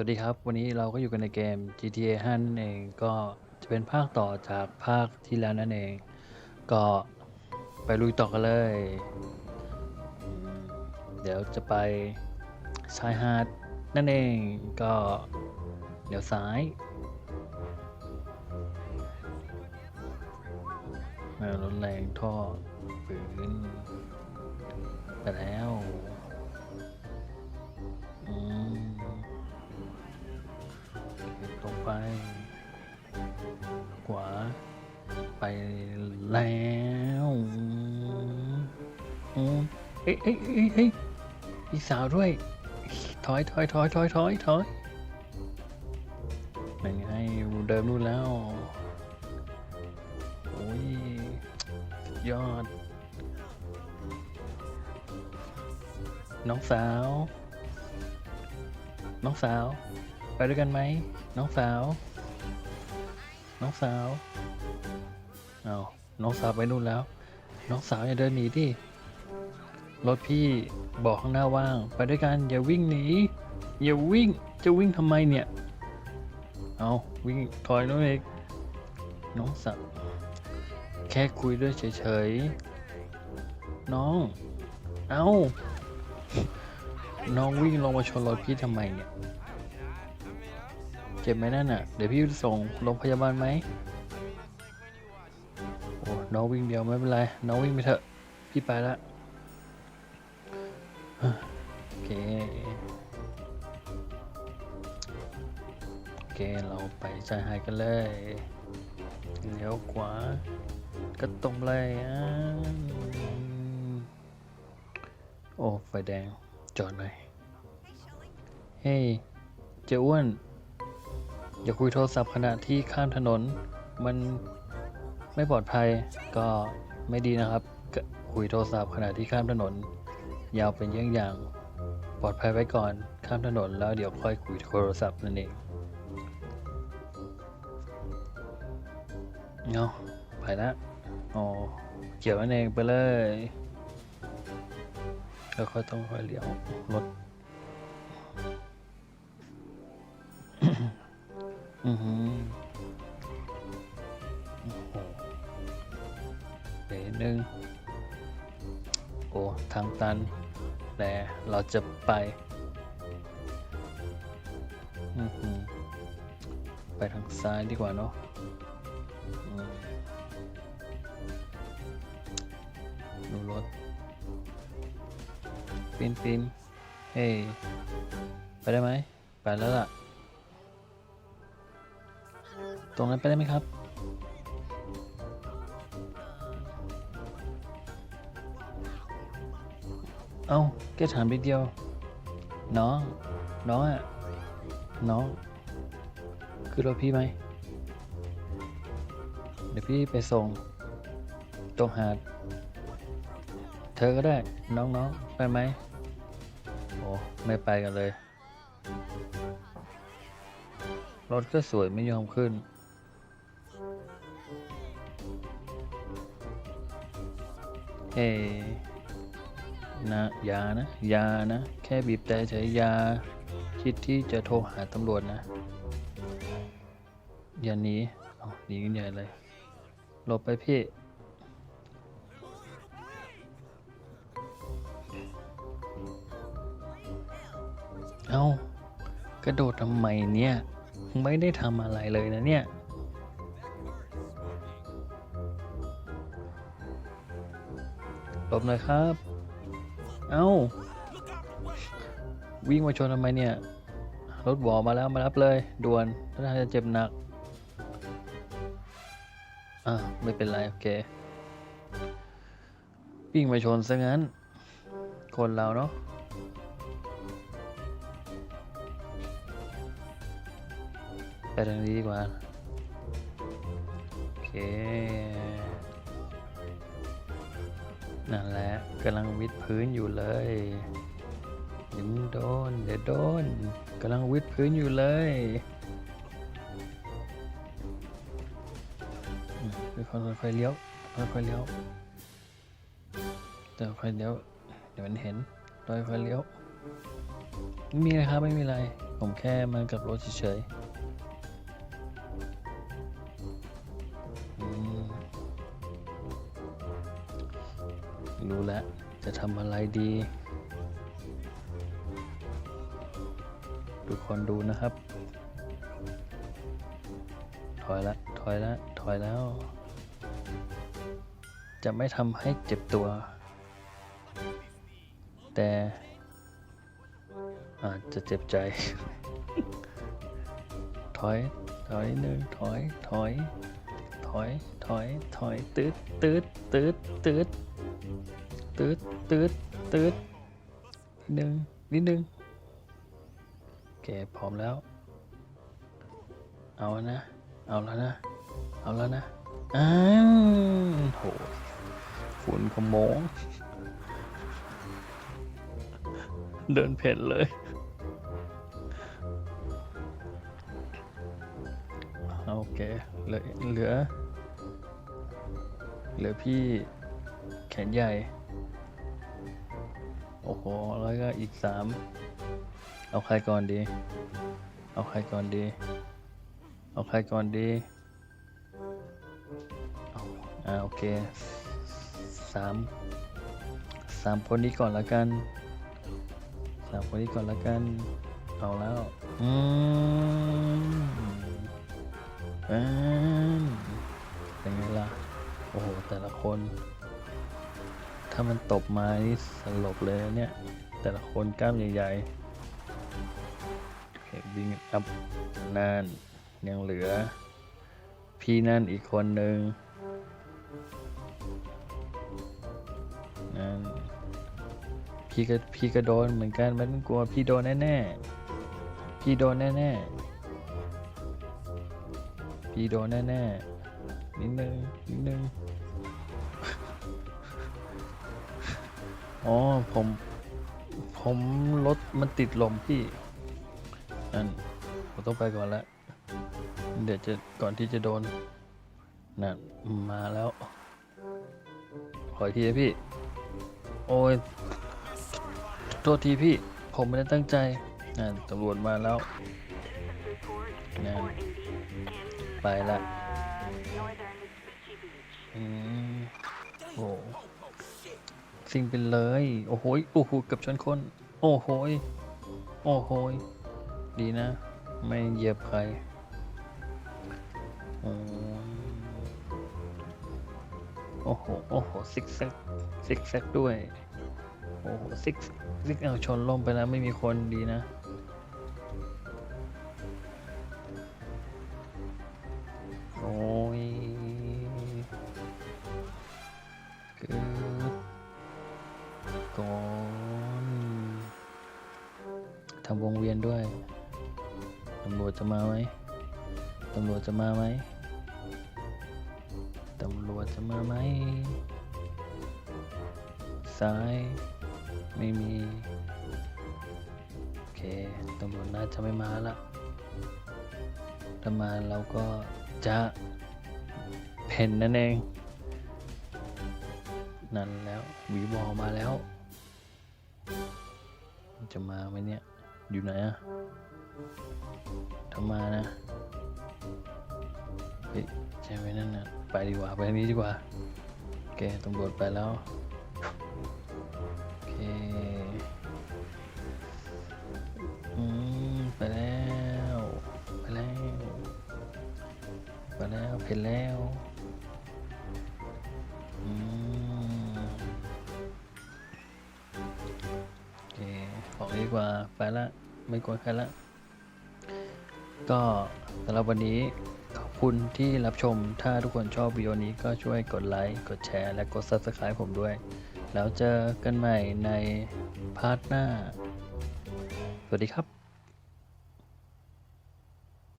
สวัสดีครับ วันนี้เราก็อยู่กันในเกม GTA 5นั่นเองก็จะเป็นภาคต่อจากภาคที่แล้วนั่นเอง ก็ไปลุยต่อกันเลย เดี๋ยวจะไปชายหาดนั่นเองก็เดี๋ยวซ้ายรถแรงท่อปืนไปแล้ว แล้วเอ้ยเอ้ยเอ้ยเอ้ยสาวด้วย ถอยถอยถอยถอยถอยถอยนั่นไงเดิมนู่นแล้วโอ้ยยอด น้องสาว น้องสาว ไปด้วยกันไหม น้องสาว น้องสาว เอาน้องสาวไปนู่นแล้ว น้องสาวอย่าเดินหนีดิรถพี่บอกข้างหน้าว่าง ไปด้วยกันอย่าวิ่งหนีอย่าวิ่งจะวิ่งทำไมเนี่ย เอาวิ่งถอยน้องเอกน้องสาวแค่คุยด้วยเฉยๆน้อง เอาน้องวิ่งลงมาชนรถพี่ทำไมเนี่ย เจ็บไหมนั่นน่ะ เดี๋ยวพี่ส่งโรงพยาบาลไหม น้องวิ่งเดียวไม่เป็นไร น้องวิ่งไปเถอะ พี่ไปละโอเค โอเค เราไปชายหาดกันเลยเลี้ยวขวา ก็ตรงเลยอะโอ้ ไฟแดง จอดหน่อย เฮ้ย เจ้าอ้วน อย่าคุยโทรศัพท์ขณะที่ข้ามถนน มัน ไม่ปลอดภัยก็ไม่ดีนะครับคุยโทรศัพท์ขณะที่ข้ามถนน ยาวเป็นเยี่ยงอย่าง ปลอดภัยไว้ก่อนข้ามถนนแล้วเดี๋ยวค่อยคุยโทรศัพท์นั่นเองเนาะไปละอ๋อเกี่ยวนั่นเองไปเลยแล้วค่อยต้องค่อยเลี้ยวรถอือหือ เดนึงโอ้ทางตันแต่เราจะไปไปทางซ้ายดีกว่าเนาะอืมดูรถปินปินเฮ้ยไปได้ไหม ไปแล้วล่ะ ตรงนั้นไปได้ไหมครับ เอ้าแค่ถามนิดเดียว น้อง น้องอะน้อง คือรถพี่ไหม เดี๋ยวพี่ไปส่ง ตรงหาด เธอก็ได้ น้องๆ ไปไหม โอ้ ไม่ไปกันเลย รถก็สวยไม่ยอมขึ้น เฮ้ นะยานะยานะ แค่บีบแต่เฉยยา คิดที่จะโทรหาตำรวจนะ อย่าหนีเอาหนีกันใหญ่เลยหลบไปพี่เอากระโดดทำไมเนี่ย ไม่ได้ทำอะไรเลยนะเนี่ย หลบหน่อยครับ เอา้า วิ่งมาชนทำไมเนี่ย รถบอมาแล้วมารับเลย ด่วนถ้าจะเจ็บหนัก อ่าไม่เป็นไรโอเค วิ่งมาชนซะงั้น คนเราเนาะไปทางนี้ดีกว่า โอเค นั่นแหละกำลังวิดพื้นอยู่เลยเดี๋ยิงโดนเดี๋ยวโดนกำลังวิดพื้นอยู่เลยอืมค่อยๆค่อยๆเลี้ยวค่อยๆเลี้ยวแต่ค่อยๆเลี้ยวเดี๋ยวมันเห็นค่อยๆเลี้ยวไม่มีอะไรครับไม่มีอะไร ผมแค่มากับรถเฉยๆ รู้แล้ว จะทำอะไรดี ทุกคนดูนะครับ ถอยละ ถอยละ ถอยแล้ว จะไม่ทำให้เจ็บตัว แต่อาจจะเจ็บใจ ถอย ถอยหนึ่งถอย ถอย ถอย ถอย ถอย ตืดตืดตืดตืด ตืดตืดตืดนิดนึงนิดนึงโอเคพร้อมแล้ว เอาแล้วนะ เอาแล้วนะ เอาแล้วนะอ้าวโหฝุ่นขโมง เดินเพ่นเลยโอเคเหลือเหลือ เหลือพี่แขนใหญ่ โอ้โห แล้วก็อีกสาม เอาใครก่อนดี เอาใครก่อนดี เอาใครก่อนดีอาอ่าโอเคสามสามคนนี้ก่อนละกันสามคนนี้ก่อนละกัน เอาแล้ว อืมอืมเป็นไงล่ะ โอ้โห แต่ละคน ถ้ามันตบมานี่สลบเลยนะเนี่ย แต่ละคนกล้ามใหญ่ๆโอเควิ่งอัพนั่นยังเหลือ พี่นั่นอีกคนหนึ่งนั่นพี่ก็พี่ก็โดนเหมือนกันไม่ต้องกลัวพี่โดนแน่ๆพี่โดนแน่ๆพี่โดนแน่ๆนิดนึงนิดนึง อ๋อผม ผมรถมันติดลมพี่นั่นผมต้องไปก่อนและเดี๋ยวจะก่อนที่จะโดนนั่นมาแล้ว ขออีกทีนะพี่ โอ้ยโทษทีพี่ ผมไม่ได้ตั้งใจนั่นตำรวจมาแล้วนั่นไปละอืมโอ้ สิ่งไปเลย โอ้โหโอ้โหเกับชนคน โอ้โหโอ้โหดีนะ ไม่เหยียบใครโอ้โอ้โห โอ้โหซิกแซกซิกแซกด้วย โอ้โหซิกซิกเอาชนล่มไปแล้วไม่มีคนดีนะ ทำวงเวียนด้วยตำรวจจะมาไหมตำรวจจะมาไหมตำรวจจะมาไหมซ้ายไม่มี โอเคตำรวจน่าจะไม่มาละถ้ามาเราก็จะเพ่นนั่นเอง นั่นแล้ววีบอมาแล้ว จะมาไหมเนี่ย อยู่ไหนอะถ้ามานะเฮ้ยใช่ไหมนั่นนะไปดีกว่า ไปทางนี้ดีกว่าโอเคตำรวจไปแล้วโอเคอืมไปแล้ว ไปแล้ว ไปแล้วเห็นแล้วอืมโอเคออกดีกว่า ละ ไม่กวนใครละ ก็สำหรับวันนี้ขอบคุณที่รับชม ถ้าทุกคนชอบวิดีโอนี้ก็ช่วยกดไลค์ กดแชร์ และกด Subscribe ผมด้วย แล้วเจอกันใหม่ในพาร์ทหน้า สวัสดีครับ